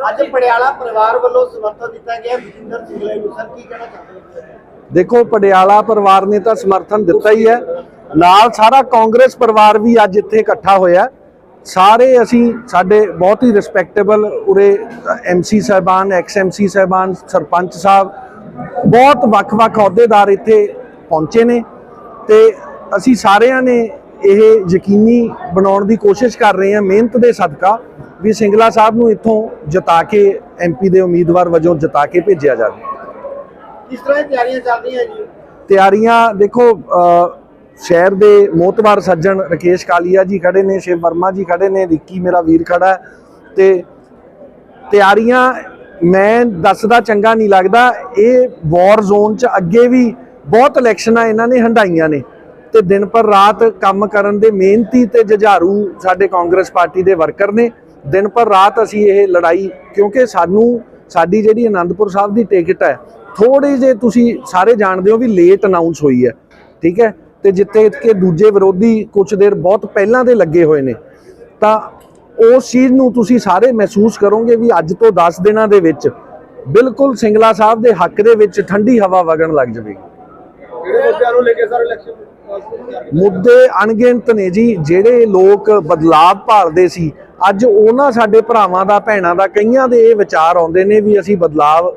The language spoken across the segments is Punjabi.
ਪੜਿਆਲਾ ਪਰਿਵਾਰ ਵੱਲੋਂ ਸਮਰਥਨ ਦਿੱਤਾ ਗਿਆ ਬਜਿੰਦਰ ਸਿੰਗਲਾ ਨੂੰ ਸਰ, ਕੀ ਕਹਿਣਾ ਚਾਹੁੰਦੇ ਦੇਖੋ, ਪਟਿਆਲਾ ਪਰਿਵਾਰ ਨੇ ਤਾਂ ਸਮਰਥਨ ਦਿੱਤਾ ਹੀ ਹੈ। ਨਾਲ ਸਾਰਾ ਕਾਂਗਰਸ ਪਰਿਵਾਰ ਵੀ ਅੱਜ ਇੱਥੇ ਇਕੱਠਾ ਹੋਇਆ ਸਾਰੇ ਅਸੀਂ ਸਾਡੇ ਬਹੁਤ ਹੀ ਰਿਸਪੈਕਟੇਬਲ ਉਰੇ ਐਮਸੀ ਸਾਹਿਬਾਨ ਐਕਸ ਐਮਸੀ ਸਾਹਿਬਾਨ, ਸਰਪੰਚ ਸਾਹਿਬ, ਬਹੁਤ ਵੱਖ-ਵੱਖ ਅਹੁਦੇਦਾਰ ਇੱਥੇ ਪਹੁੰਚੇ ਨੇ ਤੇ ਅਸੀਂ ਸਾਰਿਆਂ ਨੇ ਇਹ ਯਕੀਨੀ ਬਣਾਉਣ ਦੀ ਕੋਸ਼ਿਸ਼ ਕਰ ਰਹੇ ਹਾਂ, ਮਿਹਨਤ ਦੇ ਸਦਕਾ ਵੀ ਸਿੰਗਲਾ ਸਾਹਿਬ ਨੂੰ ਇੱਥੋਂ ਜਿਤਾ ਕੇ ਐਮਪੀ ਦੇ ਉਮੀਦਵਾਰ ਵਜੋਂ ਜਿਤਾ ਕੇ ਭੇਜਿਆ ਜਾਵੇ। ਕਿਸ ਤਰ੍ਹਾਂ ਤਿਆਰੀਆਂ ਚੱਲ ਰਹੀਆਂ ਜੀ? ਤਿਆਰੀਆਂ ਦੇਖੋ ਸ਼ਹਿਰ ਦੇ ਮੋਤਬਾਰ ਸੱਜਣ ਰਕੇਸ਼ ਕਾਲੀਆ ਜੀ ਖੜੇ ਨੇ ਸ਼ਿਵ ਵਰਮਾ ਜੀ ਖੜੇ ਨੇ ਵਿੱਕੀ ਮੇਰਾ ਵੀਰ ਖੜਾ ਹੈ ਤੇ ਤਿਆਰੀਆਂ ਮੈਂ ਦੱਸਦਾ ਚੰਗਾ ਨਹੀਂ ਲੱਗਦਾ। ਇਹ ਵਾਰ ਜ਼ੋਨ 'ਚ ਅੱਗੇ ਵੀ ਬਹੁਤ ਇਲੈਕਸ਼ਨਾਂ ਇਹਨਾਂ ਨੇ ਹੰਡਾਈਆਂ ਨੇ ਤੇ ਦਿਨ ਪਰ ਰਾਤ ਕੰਮ ਕਰਨ ਦੇ ਮਿਹਨਤੀ ਤੇ ਜੁਝਾਰੂ ਸਾਡੇ ਕਾਂਗਰਸ ਪਾਰਟੀ ਦੇ ਵਰਕਰ ਨੇ। ਦਿਨ ਪਰ ਰਾਤ ਅਸੀਂ ਇਹ ਲੜਾਈ ਕਿਉਂਕਿ ਸਾਨੂੰ ਸਾਡੀ ਜਿਹੜੀ ਆਨੰਦਪੁਰ ਸਾਹਿਬ ਦੀ ਟਿਕਟ ਹੈ ਥੋੜੇ ਜੇ ਤੁਸੀਂ ਸਾਰੇ ਜਾਣਦੇ ਹੋ ਵੀ ਲੇਟ ਅਨਾਉਂਸ ਹੋਈ ਹੈ ਠੀਕ ਹੈ? ਤੇ ਜਿੱਥੇ ਕਿ ਦੂਜੇ ਵਿਰੋਧੀ ਕੁਝ ਦੇਰ ਬਹੁਤ ਪਹਿਲਾਂ ਦੇ ਲੱਗੇ ਹੋਏ ਨੇ ਤਾਂ ਉਸ ਚੀਜ਼ ਨੂੰ ਤੁਸੀਂ ਸਾਰੇ ਮਹਿਸੂਸ ਕਰੋਗੇ ਵੀ ਅੱਜ ਤੋਂ 10 ਦਿਨਾਂ ਦੇ ਵਿੱਚ ਬਿਲਕੁਲ ਸਿੰਗਲਾ ਸਾਹਿਬ ਦੇ ਹੱਕ ਦੇ ਵਿੱਚ ਠੰਡੀ ਹਵਾ ਵਗਣ ਲੱਗ ਜਾਵੇਗੀ। ਮੁੱਦੇ ਅਣਗਿਣਤ ਨੇ ਜੀ ਜਿਹੜੇ ਲੋਕ ਬਦਲਾਅ ਭਾਲਦੇ ਸੀ ਅੱਜ ਉਹਨਾਂ ਸਾਡੇ ਭਰਾਵਾਂ ਦਾ, ਭੈਣਾਂ ਦਾ, ਕਈਆਂ ਦੇ ਇਹ ਵਿਚਾਰ ਆਉਂਦੇ ਨੇ ਵੀ ਅਸੀਂ ਬਦਲਾਵ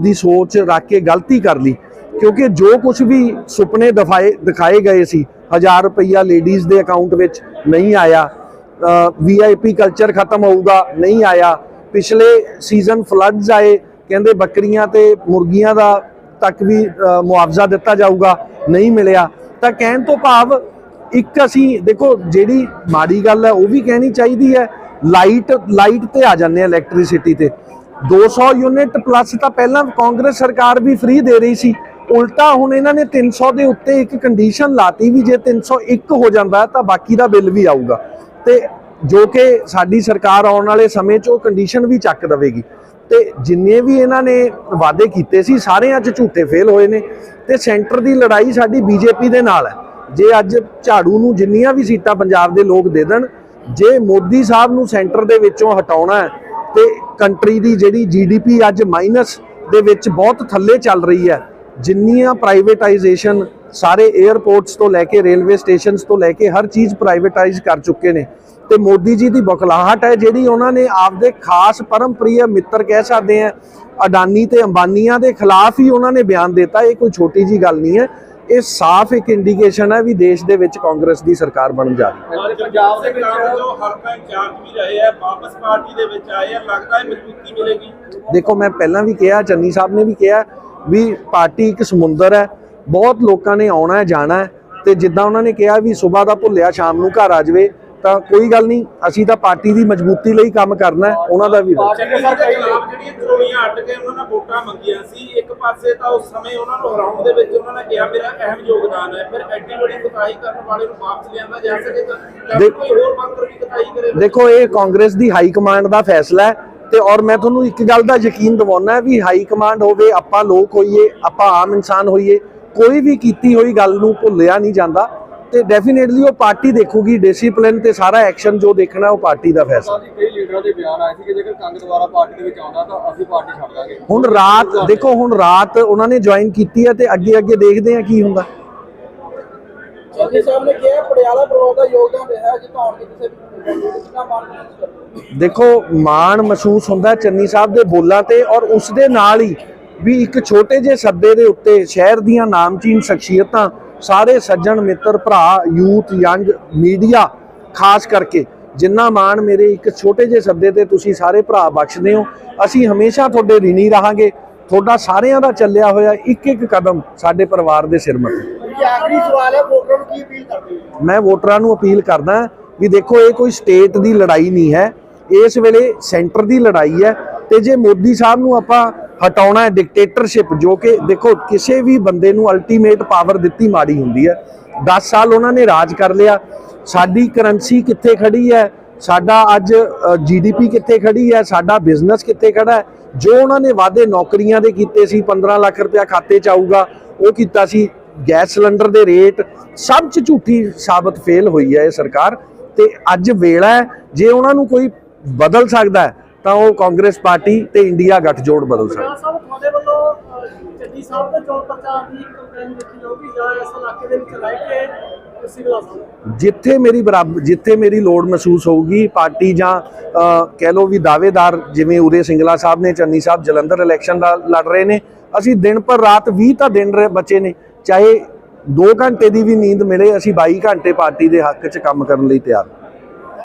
ਦੀ ਸੋਚ ਰੱਖ ਕੇ ਗਲਤੀ ਕਰ ਲਈ। ਕਿਉਂਕਿ ਜੋ ਕੁਝ ਵੀ ਸੁਪਨੇ ਦਿਖਾਏ ਦਿਖਾਏ ਗਏ ਸੀ 1000 ਰੁਪਈਆ ਲੇਡੀਜ਼ ਦੇ ਅਕਾਊਂਟ ਵਿੱਚ ਨਹੀਂ ਆਇਆ ਵੀਆਈਪੀ ਕਲਚਰ ਖਤਮ ਹੋਊਗਾ, ਨਹੀਂ ਆਇਆ। ਪਿਛਲੇ ਸੀਜ਼ਨ ਫਲੱਡਸ ਆਏ, ਕਹਿੰਦੇ ਬੱਕਰੀਆਂ ਤੇ ਮੁਰਗੀਆਂ ਦਾ ਤੱਕ ਵੀ ਮੁਆਵਜ਼ਾ ਦਿੱਤਾ ਜਾਊਗਾ, ਨਹੀਂ ਮਿਲਿਆ। ਤਾਂ ਕਹਿਣ ਤੋਂ ਭਾਵ ਇੱਕ ਅਸੀਂ, ਦੇਖੋ, ਜਿਹੜੀ ਮਾੜੀ ਗੱਲ ਹੈ, ਉਹ ਵੀ ਕਹਿਣੀ ਚਾਹੀਦੀ ਹੈ। ਲਾਈਟ ਲਾਈਟ ਤੇ ਆ ਜਾਂਦੇ ਆ ਇਲੈਕਟ੍ਰਿਸਿਟੀ ਤੇ। 200 ਯੂਨਿਟ ਪਲੱਸ ਤਾਂ ਪਹਿਲਾਂ ਕਾਂਗਰਸ ਸਰਕਾਰ ਵੀ ਫ੍ਰੀ ਦੇ ਰਹੀ ਸੀ। ਉਲਟਾ ਹੁਣ ਇਹਨਾਂ ਨੇ 300 ਦੇ ਉੱਤੇ ਇੱਕ ਕੰਡੀਸ਼ਨ ਲਾਤੀ ਵੀ ਜੇ 301 ਹੋ ਜਾਂਦਾ ਤਾਂ ਬਾਕੀ ਦਾ ਬਿੱਲ ਵੀ ਆਊਗਾ। ਤੇ ਜੋ ਕਿ ਸਾਡੀ ਸਰਕਾਰ ਆਉਣ ਵਾਲੇ ਸਮੇਂ 'ਚ ਉਹ ਕੰਡੀਸ਼ਨ ਵੀ ਚੱਕ ਦੇਵੇਗੀ। ਤੇ ਜਿੰਨੇ ਵੀ ਇਹਨਾਂ ਨੇ ਵਾਅਦੇ ਕੀਤੇ ਸੀ ਸਾਰੇ ਅੱਜ ਝੂਠੇ ਫੇਲ ਹੋਏ ਨੇ। ਤੇ ਸੈਂਟਰ ਦੀ ਲੜਾਈ ਸਾਡੀ ਬੀਜੇਪੀ ਦੇ ਨਾਲ ਹੈ। ਜੇ ਅੱਜ ਝਾੜੂ ਨੂੰ ਜਿੰਨੀਆਂ ਵੀ ਸੀਟਾਂ ਪੰਜਾਬ ਦੇ ਲੋਕ ਦੇ ਦੇਣ, ਜੇ ਮੋਦੀ ਸਾਹਿਬ ਨੂੰ ਸੈਂਟਰ ਦੇ ਵਿੱਚੋਂ ਹਟਾਉਣਾ ਹੈ ਤੇ ਕੰਟਰੀ ਦੀ ਜਿਹੜੀ ਜੀਡੀਪੀ ਅੱਜ ਮਾਈਨਸ ਦੇ ਵਿੱਚ ਬਹੁਤ ਥੱਲੇ ਚੱਲ ਰਹੀ ਹੈ, ਜਿੰਨੀਆਂ ਪ੍ਰਾਈਵੇਟਾਈਜੇਸ਼ਨ ਸਾਰੇ 에ਅਰਪੋਰਟਸ ਤੋਂ ਲੈ ਕੇ ਰੇਲਵੇ ਸਟੇਸ਼ਨਸ ਤੋਂ ਲੈ ਕੇ ਹਰ ਚੀਜ਼ ਪ੍ਰਾਈਵੇਟਾਈਜ਼ ਕਰ ਚੁੱਕੇ ਨੇ, ਤੇ ਮੋਦੀ ਜੀ ਦੀ ਬਖਲਾਹਟ ਹੈ ਜਿਹੜੀ ਉਹਨਾਂ ਨੇ ਆਪਦੇ ਖਾਸ ਪਰਮਪ੍ਰਿਯ ਮਿੱਤਰ ਕਹਿ ਸਕਦੇ ਆ, ਅਡਾਨੀ ਤੇ ਅੰਬਾਨੀਆਂ ਦੇ ਖਿਲਾਫ ਹੀ ਉਹਨਾਂ ਨੇ ਬਿਆਨ ਦਿੱਤਾ, ਇਹ ਕੋਈ ਛੋਟੀ ਜੀ ਗੱਲ ਨਹੀਂ ਹੈ। ਇਹ ਸਾਫ਼ ਇੱਕ ਇੰਡੀਕੇਸ਼ਨ ਹੈ ਵੀ ਦੇਸ਼ ਦੇ ਵਿੱਚ ਕਾਂਗਰਸ ਦੀ ਸਰਕਾਰ ਬਣਨ ਜਾ ਰਹੀ ਹੈ। ਪੰਜਾਬ ਦੇ ਵਿੱਚ ਜੋ ਹਲਕਾ ਇੰਚਾਰਜ ਵੀ ਰਹੇ ਆ ਵਾਪਸ ਪਾਰਟੀ ਦੇ ਵਿੱਚ ਆਏ ਆ ਲੱਗਦਾ ਹੈ ਮਜ਼ਬੂਤੀ ਮਿਲੇਗੀ। ਦੇਖੋ ਮੈਂ ਪਹਿਲਾਂ ਵੀ ਕਿਹਾ ਚੰਨੀ ਸਾਹਿਬ ਨੇ ਵੀ ਕਿਹਾ ਵੀ ਪਾਰਟੀ ਇੱਕ ਸਮੁੰਦਰ ਹੈ ਬਹੁਤ ਲੋਕਾਂ ਨੇ ਆਉਣਾ ਹੈ ਜਾਣਾ ਹੈ ਤੇ ਜਿੱਦਾਂ ਉਹਨਾਂ ਨੇ ਕਿਹਾ ਵੀ ਸਵੇਰ ਦਾ ਭੁੱਲਿਆ ਸ਼ਾਮ ਨੂੰ ਘਰ ਆ ਜਾਵੇ ਤਾਂ ਕੋਈ ਗੱਲ ਨਹੀਂ ਅਸੀਂ ਤਾਂ ਪਾਰਟੀ ਦੀ ਮਜ਼ਬੂਤੀ ਲਈ ਕੰਮ ਕਰਨਾ ਹੈ ਉਹਨਾਂ ਦਾ ਵੀ ਚੰਨੀ ਸਾਹਿਬ ਦੇ ਖਿਲਾਫ ਜਿਹੜੀਆਂ ਚੋਣੀਆਂ ਅੱਡ ਕੇ ਉਹਨਾਂ ਨੇ ਵੋਟਾਂ ਮੰਗੀਆਂ ਸੀ ਇੱਕ ਪਾਸੇ ਤਾਂ ਉਸ ਸਮੇਂ ਉਹਨਾਂ ਨੂੰ ਹਰਾਉਣ ਦੇ ਵਿੱਚ ਉਹਨਾਂ ਨੇ ਕਿਹਾ ਮੇਰਾ ਅਹਿਮ ਯੋਗਦਾਨ ਹੈ। ਫਿਰ ਐਡੀ ਵੱਡੀ ਕੁਤਾਹੀ ਕਰਨ ਵਾਲੇ ਨੂੰ ਵਾਪਸ ਲਿਆਂਦਾ ਜਾ ਸਕੇਗਾ ਜਾਂ ਦੇਖ- ਕੋਈ ਹੋਰ ਵਰਕਰ ਵੀ ਕੁਤਾਹੀ ਕਰੇ। ਦੇਖੋ ਇਹ ਕਾਂਗਰਸ ਦੀ ਹਾਈ ਕਮਾਂਡ ਦਾ ਫੈਸਲਾ ਹੈ ਤੇ ਔਰ ਮੈਂ ਤੁਹਾਨੂੰ ਇੱਕ ਗੱਲ ਦਾ ਯਕੀਨ ਦਿਵਾਉਣਾ ਵੀ ਹਾਈ ਕਮਾਂਡ ਹੋਵੇ ਆਪਾਂ ਲੋਕ ਹੋਈਏ ਆਪਾਂ ਆਮ ਇਨਸਾਨ ਹੋਈਏ ਕੋਈ ਵੀ ਕੀਤੀ ਹੋਈ ਗੱਲ ਨੂੰ ਭੁੱਲਿਆ ਨਹੀਂ ਜਾਂਦਾ। ਤੇ ਡੈਫੀਨੇਟਲੀ ਉਹ ਪਾਰਟੀ ਦੇਖੂਗੀ ਡਿਸਪਲਿਨ ਤੇ ਸਾਰਾ ਐਕਸ਼ਨ ਜੋ ਦੇਖਣਾ ਉਹ ਪਾਰਟੀ ਦਾ ਫੈਸਲਾ। ਸਾਡੀ ਕਈ ਲੀਡਰਾਂ ਦੇ ਬਿਆਨ ਆਏ ਸੀ ਕਿ ਜੇਕਰ ਕੰਗ ਦੁਬਾਰਾ ਪਾਰਟੀ ਦੇ ਵਿੱਚ ਆਉਂਦਾ ਤਾਂ ਅਸੀਂ ਪਾਰਟੀ ਛੱਡ ਦਾਂਗੇ। ਹੁਣ ਰਾਤ ਦੇਖੋ ਹੁਣ ਰਾਤ ਉਹਨਾਂ ਨੇ ਜੁਆਇਨ ਕੀਤੀ ਹੈ ਤੇ ਅੱਗੇ ਅੱਗੇ ਦੇਖਦੇ ਆ ਕੀ ਹੁੰਦਾ। ਚੰਨੀ ਸਾਹਿਬ ਨੇ ਕਿਹਾ ਪੜਿਆਲਾ ਪਰਿਵਾਰ ਦਾ ਯੋਗਦਾਨ ਰਿਹਾ ਜਿਤਾਉਣ ਦੇ ਕਿਸੇ ਵੀ ਕਿੰਨਾ ਮਾਣ ਮਹਿਸੂਸ ਕਰਦੇ ਹੋ? ਦੇਖੋ ਮਾਣ ਮਹਿਸੂਸ ਹੁੰਦਾ ਚੰਨੀ ਸਾਹਿਬ ਦੇ ਬੋਲਾਂ ਤੇ ਔਰ ਉਸ ਦੇ ਨਾਲ ਹੀ ਵੀ ਇੱਕ ਛੋਟੇ ਜਿਹੇ ਸੱਦੇ ਦੇ ਉੱਤੇ ਸ਼ਹਿਰ ਦੀਆਂ ਨਾਮਚੀਨ ਸ਼ਖਸੀਅਤਾਂ ਸਾਰੇ ਸੱਜਣ ਮਿੱਤਰ ਭਰਾ ਯੂਥ ਯੰਗ ਮੀਡੀਆ ਖਾਸ ਕਰਕੇ ਜਿੰਨਾ ਮਾਣ ਮੇਰੇ ਇੱਕ ਛੋਟੇ ਜਿਹੇ ਸੱਦੇ ਤੇ ਤੁਸੀਂ ਸਾਰੇ ਭਰਾ ਬਖਸ਼ਦੇ ਹੋ ਅਸੀਂ ਹਮੇਸ਼ਾ ਤੁਹਾਡੇ ਰਿਣੀ ਰਹਾਂਗੇ। ਤੁਹਾਡਾ ਸਾਰਿਆਂ ਦਾ ਚੱਲਿਆ ਹੋਇਆ ਇੱਕ ਇੱਕ ਕਦਮ ਸਾਡੇ ਪਰਿਵਾਰ ਦੇ ਸਿਰ ਮੱਥੇ। ਆਖਰੀ ਸਵਾਲ ਹੈ ਵੋਟਰਾਂ ਨੂੰ ਕੀ ਅਪੀਲ ਕਰਦੇ ਹੋ? ਮੈਂ ਵੋਟਰਾਂ ਨੂੰ ਅਪੀਲ ਕਰਦਾ ਵੀ ਦੇਖੋ ਇਹ ਕੋਈ ਸਟੇਟ ਦੀ ਲੜਾਈ ਨਹੀਂ ਹੈ। ਇਸ ਵੇਲੇ ਸੈਂਟਰ ਦੀ ਲੜਾਈ ਹੈ ਤੇ ਜੇ ਮੋਦੀ ਸਾਹਿਬ ਨੂੰ ਆਪਾਂ ਹਟਾਉਣਾ ਹੈ ਡਿਕਟੇਟਰਸ਼ਿਪ ਜੋ ਕਿ ਦੇਖੋ ਕਿਸੇ ਵੀ ਬੰਦੇ ਨੂੰ ਅਲਟੀਮੇਟ ਪਾਵਰ ਦਿੱਤੀ ਮਾੜੀ ਹੁੰਦੀ ਹੈ। 10 ਸਾਲ ਉਹਨਾਂ ਨੇ ਰਾਜ ਕਰ ਲਿਆ। ਸਾਡੀ ਕਰੰਸੀ ਕਿੱਥੇ ਖੜੀ ਹੈ? ਸਾਡਾ ਅੱਜ ਜੀਡੀਪੀ ਕਿੱਥੇ ਖੜੀ ਹੈ? ਸਾਡਾ ਬਿਜ਼ਨਸ ਕਿੱਥੇ ਖੜਾ ਹੈ? ਜੋ ਉਹਨਾਂ ਨੇ ਵਾਅਦੇ ਨੌਕਰੀਆਂ ਦੇ ਕੀਤੇ ਸੀ 15 ਲੱਖ ਰੁਪਇਆ ਖਾਤੇ 'ਚ ਆਊਗਾ, ਉਹ ਕੀਤਾ ਸੀ ਗੈਸ ਸਿਲੰਡਰ ਦੇ ਰੇਟ। ਸਭ 'ਚ ਝੂਠੀ ਸਾਬਤ ਫੇਲ ਹੋਈ ਹੈ ਇਹ ਸਰਕਾਰ। ਤੇ ਅੱਜ ਵੇਲਾ ਹੈ, ਜੇ ਉਹਨਾਂ ਨੂੰ ਕੋਈ ਬਦਲ ਸਕਦਾ ਹੈ ਤਾਂ ਉਹ ਕਾਂਗਰਸ ਪਾਰਟੀ ਤੇ ਇੰਡੀਆ ਗੱਠਜੋੜ ਬਦਲ ਸਕਦਾ ਸਾਹਿਬ ਤੁਹਾਡੇ ਵੱਲੋਂ ਚੱਡੀ ਸਾਹਿਬ ਦੇ ਚੋਣ ਪ੍ਰਚਾਰ ਦੀ ਕੰਪੇਨ ਦੇਖੀ ਜਾਊਗੀ ਜਾਂ ਇਸ ਇਲਾਕੇ ਦੇ ਵਿੱਚ ਰਹਿ ਕੇ ਸਿਵਲ ਹਸਪਤਾਲ? ਜਿੱਥੇ ਮੇਰੀ ਬਰਾਬਰ ਜਿੱਥੇ ਮੇਰੀ ਲੋੜ ਮਹਿਸੂਸ ਹੋਊਗੀ ਪਾਰਟੀ ਜਾਂ ਕਹਿ ਲਓ ਵੀ ਦਾਅਵੇਦਾਰ ਜਿਵੇਂ ਉਰੇ ਸਿੰਗਲਾ ਸਾਹਿਬ ਨੇ ਚੰਨੀ ਸਾਹਿਬ ਜਲੰਧਰ ਇਲੈਕਸ਼ਨ ਦਾ ਲੜ ਰਹੇ ਨੇ ਅਸੀਂ ਦਿਨ ਪਰ ਰਾਤ 20 ਤਾਂ ਦਿਨ ਰਹੇ ਬੱਚੇ ਨੇ ਚਾਹੇ 2 ਘੰਟੇ ਦੀ ਵੀ ਨੀਂਦ ਮਿਲੇ ਅਸੀਂ 22 ਘੰਟੇ ਪਾਰਟੀ ਦੇ ਹੱਕ 'ਚ ਕੰਮ ਕਰਨ ਲਈ ਤਿਆਰ।